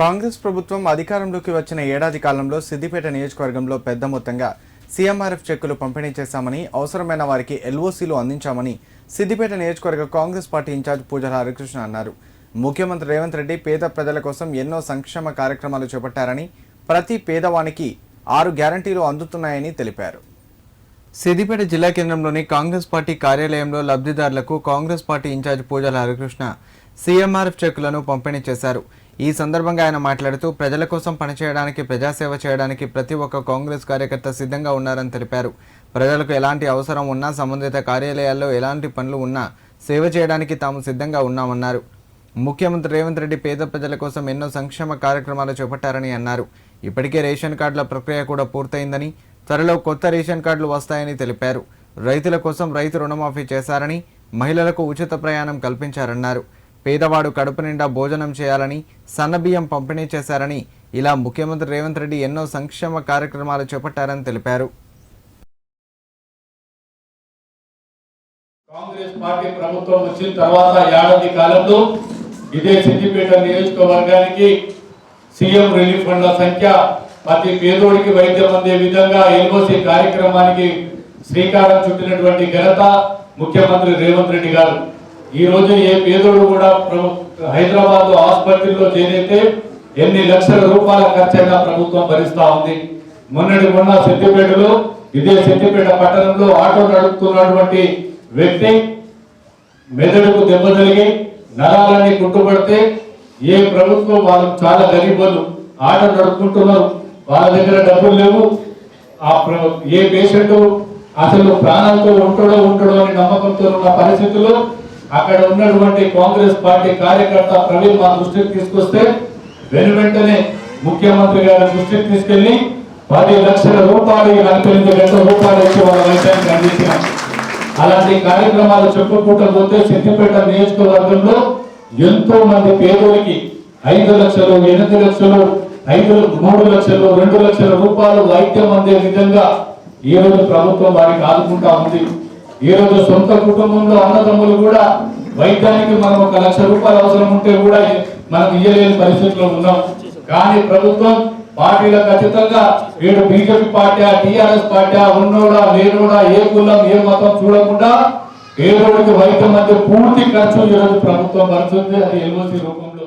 కాంగ్రెస్ ప్రభుత్వం అధికారంలోకి వచ్చిన ఏడాది కాలంలో సిద్దిపేట నియోజకవర్గంలో పెద్ద మొత్తంగా సీఎంఆర్ఎఫ్ చెక్కులు పంపిణీ చేశామని అవసరమైన వారికి ఎల్ఓసీలు అందించామని సిద్దిపేట నియోజకవర్గ కాంగ్రెస్ పార్టీ ఇన్ఛార్జ్ పూజల హరికృష్ణ అన్నారు. ముఖ్యమంత్రి రేవంత్ రెడ్డి పేద ప్రజల కోసం ఎన్నో సంక్షేమ కార్యక్రమాలు చేపట్టారని ప్రతి పేదవానికి ఆరు గ్యారంటీలు అందుతున్నాయని తెలిపారు. సిద్దిపేట జిల్లా కేంద్రంలోని కాంగ్రెస్ పార్టీ కార్యాలయంలో లబ్ధిదారులకు కాంగ్రెస్ పార్టీ ఇన్ఛార్జ్ పూజల హరికృష్ణ సీఎంఆర్ఎఫ్ చెక్కులను పంపిణీ చేశారు. ఈ సందర్భంగా ఆయన మాట్లాడుతూ ప్రజల కోసం పనిచేయడానికి ప్రజాసేవ చేయడానికి ప్రతి ఒక్క కాంగ్రెస్ కార్యకర్త సిద్ధంగా ఉన్నారని తెలిపారు. ప్రజలకు ఎలాంటి అవసరం ఉన్నా సంబంధిత కార్యాలయాల్లో ఎలాంటి పనులు ఉన్నా సేవ చేయడానికి తాము సిద్ధంగా ఉన్నామన్నారు. ముఖ్యమంత్రి రేవంత్ రెడ్డి పేద ప్రజల కోసం ఎన్నో సంక్షేమ కార్యక్రమాలు చేపట్టారని అన్నారు. ఇప్పటికే రేషన్ కార్డుల ప్రక్రియ కూడా పూర్తయిందని త్వరలో కొత్త రేషన్ కార్డులు వస్తాయని తెలిపారు. రైతుల కోసం రైతు రుణమాఫీ చేశారని మహిళలకు ఉచిత ప్రయాణం కల్పించారన్నారు. పేదవాడు కడుపు నిండా భోజనం చేయాలని సన్నబియ్యం పంపిణీ చేశారని ఇలా ముఖ్యమంత్రి రేవంత్ రెడ్డి ఎన్నో సంక్షేమ కార్యక్రమాలు చేపట్టారని తెలిపారు. కాంగ్రెస్ పార్టీ ప్రభుత్వం వచ్చిన తర్వాత ఏడాది కాలంలో ఇదే సిద్దిపేట నియోజకవర్గానికి సీఎం రిలీఫ్ ఫండ్ల సంఖ్య ప్రతి పేదోడికి వైద్యం అందే విధంగా ఎల్ఓసి కార్యక్రమానికి శ్రీకారం చుట్టినటువంటి ఘనత ముఖ్యమంత్రి రేవంత్ రెడ్డి గారు. ఈ రోజు ఏ పేదోడు కూడా హైదరాబాద్ ఆసుపత్రిలో చేరితే ఎన్ని లక్షల రూపాయల ఖర్చైనా ప్రభుత్వం భరిస్తా ఉంది. మొన్నటి మొన్న సిద్దిపేటలో ఇదే సిద్దిపేట పట్టణంలో ఆటో నడుపుతున్నటువంటి వ్యక్తి మెదడుకు దెబ్బ తగిలి నరాలన్నీ కుట్టుబడితే ఏ ప్రభుత్వం వాళ్ళు చాలా గరీబులు ఆటో నడుపుకుంటున్నారు. వాళ్ళ దగ్గర డబ్బులు లేవు. ఆ ప్ర- ఏ పేషెంట్ అసలు ప్రాణాలతో ఉంటాడో ఉంటాడో అని నమ్మకంతో ఉన్న పరిస్థితుల్లో అక్కడ ఉన్నటువంటి కాంగ్రెస్ పార్టీ కార్యకర్త ప్రవీణ్ మా దృష్టికి తీసుకొస్తే వెను వెంటనే ముఖ్యమంత్రి గారి దృష్టికి తీసుకెళ్ళి పది లక్షల రూపాయలు నలభై ఎనిమిది గంటల రూపాయలు ఇచ్చి వాళ్ళ వైద్యానికి అలాంటి కార్యక్రమాలు చెప్పుకుంటూ పోతే సిద్దిపేట నియోజకవర్గంలో ఎంతో మంది పేదలకి ఐదు లక్షలు ఎనిమిది లక్షలు ఐదు మూడు లక్షలు రెండు లక్షల రూపాయలు వైద్యం అందే విధంగా ఈ రోజు ప్రభుత్వం వారికి ఆదుకుంటా ఉంది. ఈ రోజు సొంత కుటుంబంలో అన్నదమ్ములు కూడా వైద్యానికి మనం ఒక లక్ష రూపాయలు అవసరం ఉంటే కూడా మనం ఇయ్యలేని పరిస్థితుల్లో ఉన్నాం. కానీ ప్రభుత్వం పార్టీల ఖచ్చితంగా వీడు బీజేపీ పార్టీ టీఆర్ఎస్ పార్టీ ఉన్నోడా లేనోడా ఏ కులం ఏ మతం చూడకుండా పేదోడికి వైద్యం మధ్య పూర్తి ఖర్చు ఈరోజు ప్రభుత్వం భరుతుంది అది ఎల్ఓసి రూపంలో